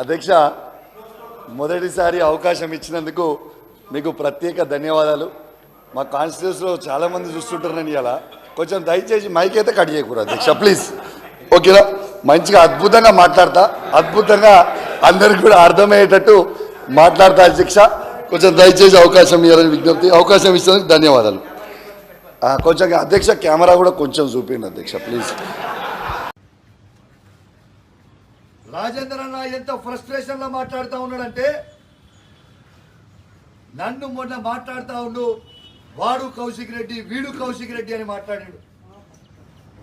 అధ్యక్ష మొదటిసారి అవకాశం ఇచ్చినందుకు మీకు ప్రత్యేక ధన్యవాదాలు. మా కాన్స్టిట్యూన్స్లో చాలామంది చూస్తుంటారని ఇలా కొంచెం దయచేసి మైక్ అయితే కట్ చేయకూడదు అధ్యక్ష ప్లీజ్. ఓకేనా? మంచిగా అద్భుతంగా మాట్లాడతా. అద్భుతంగా అందరికి కూడా అర్థమయ్యేటట్టు మాట్లాడతా అధ్యక్ష. కొంచెం దయచేసి అవకాశం ఇవ్వాలని విజ్ఞప్తి అవకాశం ఇచ్చినందుకు ధన్యవాదాలు. కొంచెం అధ్యక్ష కెమెరా కూడా కొంచెం చూపిండి అధ్యక్ష ప్లీజ్. రాజేంద్ర అన్న ఎంత ఫ్రస్ట్రేషన్లో మాట్లాడుతూ ఉన్నాడంటే నన్ను మొన్న మాట్లాడుతూ ఉండు వాడు కౌశిక్ రెడ్డి వీడు కౌశిక్ రెడ్డి అని మాట్లాడాడు.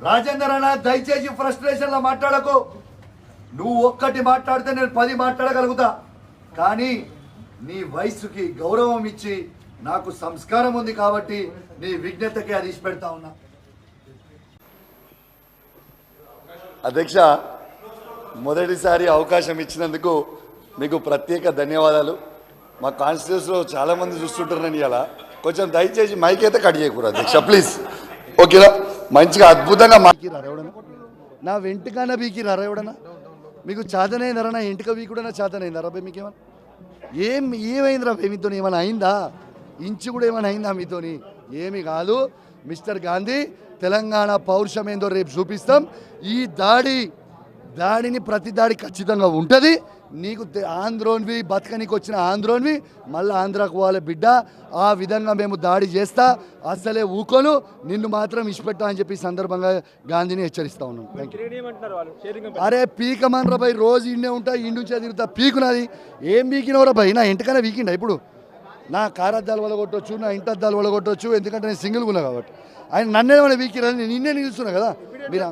రాజేంద్ర అన్న దయచేసి ఫ్రస్ట్రేషన్లో మాట్లాడకు. నువ్వు ఒక్కటి మాట్లాడితే నేను పది మాట్లాడగలుగుతా. కానీ నీ వయసుకి గౌరవం ఇచ్చి నాకు సంస్కారం ఉంది కాబట్టి నీ విజ్ఞతకి అది ఇచ్చి పెడతా ఉన్నా. అధ్యక్ష మొదటిసారి అవకాశం ఇచ్చినందుకు మీకు ప్రత్యేక ధన్యవాదాలు. మా కాన్స్టిట్యూన్స్లో చాలామంది చూస్తుంటారని ఇలా. కొంచెం దయచేసి మైక్ అయితే కట్ చేయకూడదు అధ్యక్ష ప్లీజ్. ఓకేనా? మంచిగా అద్భుతంగా మాకిరారు ఎవడన్నా? నా వెంటకన్నా బీకిరారా ఎవడన్నా? మీకు చేతనైందరా నా ఇంటిక వీకుడన్నా చేతనైందరా మీకు మీకేమన్నా? ఏం ఏమైందిరా బే మీతో ఏమైనా అయిందా? ఇంచు కూడా ఏమైనా అయిందా మీతోని? ఏమి కాదు. మిస్టర్ గాంధీ తెలంగాణ పౌరుషం ఏందో రేపు చూపిస్తాం. ఈ దాడి దాడిని ప్రతి దాడి ఖచ్చితంగా ఉంటుంది. నీకు ఆంధ్రోన్వి బతకనికి వచ్చిన ఆంధ్రోన్వి మళ్ళీ ఆంధ్రాకు పోవాలి బిడ్డ. ఆ విధంగా మేము దాడి చేస్తా. అసలే ఊకోను. నిన్ను మాత్రం ఇష్టపెట్టా అని చెప్పి ఈ సందర్భంగా గాంధీని హెచ్చరిస్తా ఉన్నాను అరే పీకమనరా భయ్ రోజు ఇండే ఉంటా ఇంటి నుంచే తిరుగుతా పీకునది. ఏం పీకినవరా భయ్ నా ఇంటికన్నా పీకిండా ఇప్పుడు? నా కారద్దాలు వల్ల కొట్టొచ్చు నా ఇంటి అద్దాలు వల్ల కొట్టొచ్చు ఎందుకంటే నేను సింగిల్గా ఉన్నా కాబట్టి. ఆయన నన్నేమైనా వీకిరని నేను నిన్నే నిలుస్తున్నా కదా. మీరు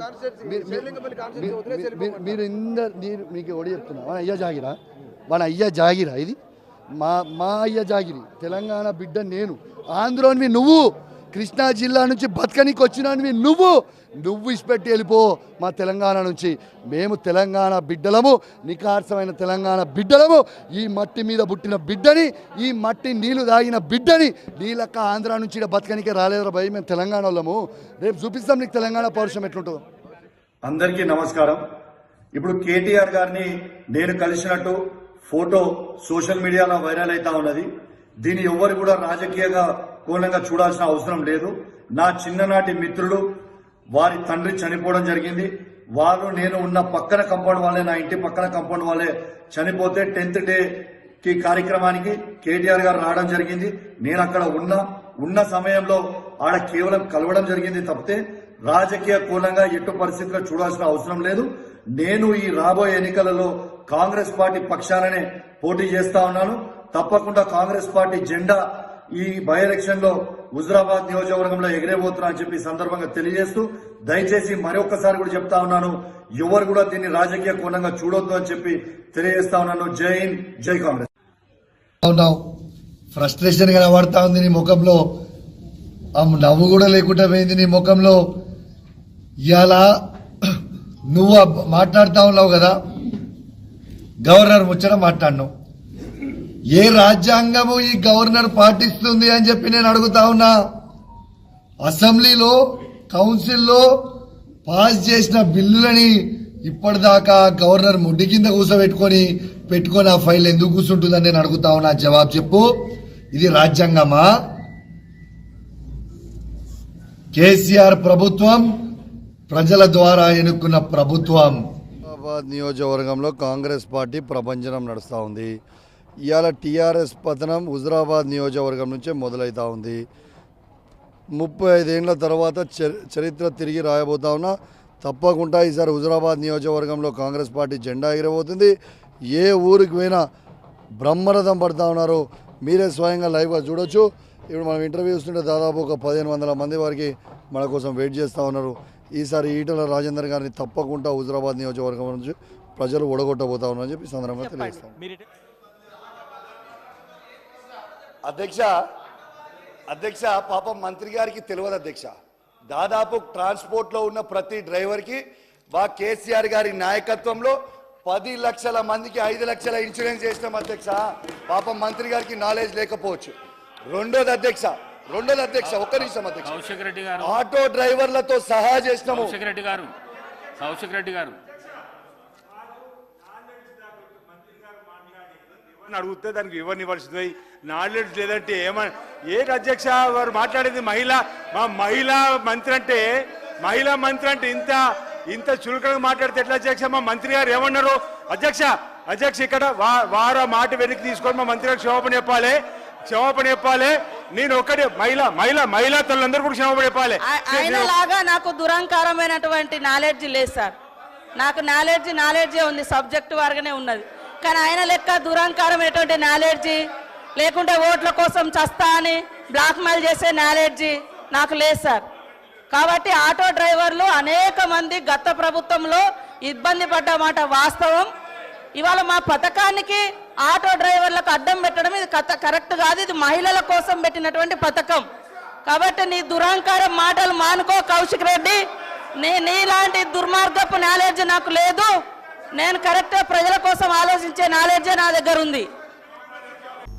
మీరు- మీరు- మీరు- ఇందరు మీకు ఒడి చెప్తున్నా. మన అయ్య జాగిరా. మన అయ్య జాగిరా ఇది. మా మా అయ్య జాగిరి. తెలంగాణ బిడ్డ నేను. ఆంధ్రోనివి నువ్వు. కృష్ణా జిల్లా నుంచి బతకనికి వచ్చినవి నువ్వు. నువ్వు ఇసిపెట్టి వెళ్ళిపో మా తెలంగాణ నుంచి. మేము తెలంగాణ బిడ్డలము నికార్సమైన తెలంగాణ బిడ్డలము. ఈ మట్టి మీద పుట్టిన బిడ్డని ఈ మట్టి నీళ్ళు తాగిన బిడ్డని నీ ఆంధ్ర నుంచి బతకనికే రాలేదురా భయ మేము తెలంగాణ వాళ్ళము. రేపు చూపిస్తాం నీకు తెలంగాణ పౌరుషం ఎట్లుంటుందో. అందరికీ నమస్కారం. ఇప్పుడు కేటీఆర్ గారిని నేను కలిసినట్టు ఫోటో సోషల్ మీడియాలో వైరల్ అవుతా ఉన్నది. దీన్ని ఎవ్వరు కూడా రాజకీయంగా కోణంగా చూడాల్సిన అవసరం లేదు. నా చిన్ననాటి మిత్రులు వారి తండ్రి చనిపోవడం జరిగింది. వారు నేను ఉన్న పక్కన కంపౌండ్ వాళ్ళే నా ఇంటి పక్కన కంపౌండ్ వాళ్ళే చనిపోతే టెన్త్ డే కి కార్యక్రమానికి కేటీఆర్ గారు రావడం జరిగింది. నేను అక్కడ ఉన్న ఉన్న సమయంలో ఆడ కేవలం కలవడం జరిగింది తప్పితే రాజకీయ కోణంగా ఎటు పరిస్థితిలో చూడాల్సిన అవసరం లేదు. నేను ఈ రాబోయే ఎన్నికలలో కాంగ్రెస్ పార్టీ పక్షాలనే పోటీ చేస్తా ఉన్నాను. తప్పకుండా కాంగ్రెస్ పార్టీ జెండా ఈ బై ఎలక్షన్లో హుజరాబాద్ నియోజకవర్గంలో ఎగిరేబోతున్నా అని చెప్పి సందర్భంగా తెలియజేస్తూ దయచేసి మరొకసారి కూడా చెప్తా ఉన్నాను ఎవరు కూడా దీన్ని రాజకీయ కోణంగా చూడొద్దు అని చెప్పి తెలియజేస్తా ఉన్నాను. జై హింద్ జై కాంగ్రెస్. ఫ్రస్ట్రేషన్ కనబడతా ఉంది నీ ముఖంలో. నవ్వు కూడా లేకుండా పోయింది నీ ముఖంలో. ఇలా నువ్వు ఆ మాట్లాడుతా ఉన్నావు కదా. గవర్నర్ ముచ్చట మాట్లాడినావు ఏ రాజ్యాంగము ఈ గవర్నర్ పాటిస్తుంది అని చెప్పి నేను అడుగుతా ఉన్నా? అసెంబ్లీలో కౌన్సిల్లో పాస్ చేసిన బిల్లులని ఇప్పటిదాకా గవర్నర్ ముడ్డి కింద కూర్చోబెట్టుకొని పెట్టుకొని ఆ ఫైల్ ఎందుకు కూర్చుంటుందని నేను అడుగుతా ఉన్నా? జవాబు చెప్పు. ఇది రాజ్యాంగమా? కేసీఆర్ ప్రభుత్వం ప్రజల ద్వారా ఎన్నుకున్న ప్రభుత్వం. హైదరాబాద్ నియోజకవర్గంలో కాంగ్రెస్ పార్టీ ప్రపంచనం నడుస్తూ ఉంది. ఇవాళ టీఆర్ఎస్ పతనం హుజరాబాద్ నియోజకవర్గం నుంచే మొదలవుతూ ఉంది. ముప్పై ఐదేళ్ళ తర్వాత చరి- చరిత్ర తిరిగి రాయబోతా ఉన్నా తప్పకుండా ఈసారి హుజరాబాద్ నియోజకవర్గంలో కాంగ్రెస్ పార్టీ జెండా ఎగిరబోతుంది. ఏ ఊరికి పోయినా బ్రహ్మరథం పడతా ఉన్నారు. మీరే స్వయంగా లైవ్గా చూడొచ్చు. ఇప్పుడు మనం ఇంటర్వ్యూ చూస్తుంటే దాదాపు ఒక పదిహేను వందల మంది వారికి మన కోసం వెయిట్ చేస్తూ ఉన్నారు. ఈసారి ఈటల రాజేందర్ గారిని తప్పకుండా హుజరాబాద్ నియోజకవర్గం నుంచి ప్రజలు ఓడగొట్టబోతా ఉన్నారని చెప్పి సందర్భంగా తెలియజేస్తాం అధ్యక్ష అధ్యక్ష పాపం మంత్రి గారికి తెలియదు అధ్యక్ష. దాదాపు ట్రాన్స్పోర్ట్లో ఉన్న ప్రతి డ్రైవర్కి బా కేసీఆర్ గారి నాయకత్వంలో పది లక్షల మందికి ఐదు లక్షల ఇన్సూరెన్స్ చేసినాం అధ్యక్ష. పాపం మంత్రి గారికి నాలెడ్జ్ లేకపోవచ్చు. రెండోది అధ్యక్ష రెండోది అధ్యక్ష ఒక్క నిమిషం అధ్యక్ష. కౌశిక్ రెడ్డి గారు. ఆటో డ్రైవర్లతో సహా చేసినాము. కౌశిక్ రెడ్డి గారు కౌశిక్ రెడ్డి గారు. అడిగితే దానికి ఇవ్వనివ్వాల్సింది నాలెడ్జ్ లేదంటే ఏమని? ఏంటి అధ్యక్ష వారు మాట్లాడేది మహిళ? మా మహిళా మంత్రి అంటే మహిళా మంత్రి అంటే ఇంత ఇంత చులకనగా మాట్లాడితే ఎట్లా అధ్యక్ష? మా మంత్రి గారు ఏమన్నారు? అధ్యక్ష అధ్యక్ష ఇక్కడ వా వార మాట వెనక్కి తీసుకొని మా మంత్రి గారు క్షమాపణ చెప్పాలి. క్షమాపణ చెప్పాలి. నేను ఒకటి మహిళ మహిళ మహిళా తల్లందరూ కూడా క్షమాపణ చెప్పాలి. ఆ- ఆయన లాగా నాకు దురంకారమైనటువంటి నాలెడ్జ్ లేదు సార్. నాకు నాలెడ్జ్ నాలెడ్జే ఉంది సబ్జెక్ట్ వారుగానే ఉన్నది. కానీ ఆయన లెక్క దురంకారమైనటువంటి నాలెడ్జి లేకుంటే ఓట్ల కోసం చస్తా అని బ్లాక్మెయిల్ చేసే నాలెడ్జి నాకు లేదు సార్. కాబట్టి ఆటో డ్రైవర్లు అనేక మంది గత ప్రభుత్వంలో ఇబ్బంది పడ్డమాట వాస్తవం. ఇవాళ మా పథకానికి ఆటో డ్రైవర్లకు అడ్డం పెట్టడం ఇది కథ కరెక్ట్ కాదు. ఇది మహిళల కోసం పెట్టినటువంటి పథకం. కాబట్టి నీ దురహంకారం మాటలు మానుకో కౌశిక్ రెడ్డి. నీ నీలాంటి దుర్మార్గపు నాలెడ్జ్ నాకు లేదు. నేను కరెక్ట్ ప్రజల కోసం ఆలోచించే నాలెడ్జే నా దగ్గర ఉంది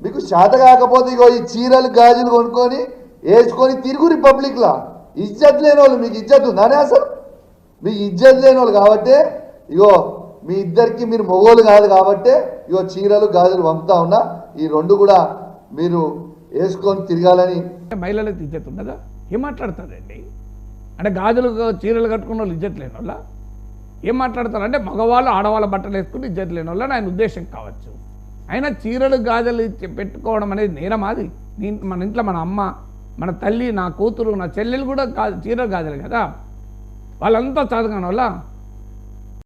మీకు శాత కాకపోతే ఇగో ఈ చీరలు గాజులు కొనుక్కొని వేసుకొని తిరుగు రిపబ్లిక్లా ఇజ్జత్ లేని వాళ్ళు మీకు ఇజ్జత్ ఉందానే అసలు? మీకు ఇజ్జత్ లేని వాళ్ళు కాబట్టి ఇగో మీ ఇద్దరికి మీరు మొగోలు కాదు కాబట్టి ఇగో చీరలు గాజులు పంపుతా ఉన్నా ఈ రెండు కూడా మీరు వేసుకొని తిరగాలని. మహిళలకు ఇజ్జత్ ఉండదా ఏం మాట్లాడతారండి? అంటే గాజులు చీరలు కట్టుకున్న వాళ్ళు ఇజ్జత్ లేని వాళ్ళ ఏం మాట్లాడతారు? అంటే మగవాళ్ళు ఆడవాళ్ళ బట్టలు వేసుకుని ఇజ్జత్ లేని వాళ్ళని ఆయన ఉద్దేశం కావచ్చు. అయినా చీరలు గాజలు పెట్టుకోవడం అనేది నేరం అది. మన ఇంట్లో మన అమ్మ మన తల్లి నా కూతురు నా చెల్లెలు కూడా చీరలు గాజలు కదా. వాళ్ళంతా చదవడం వల్ల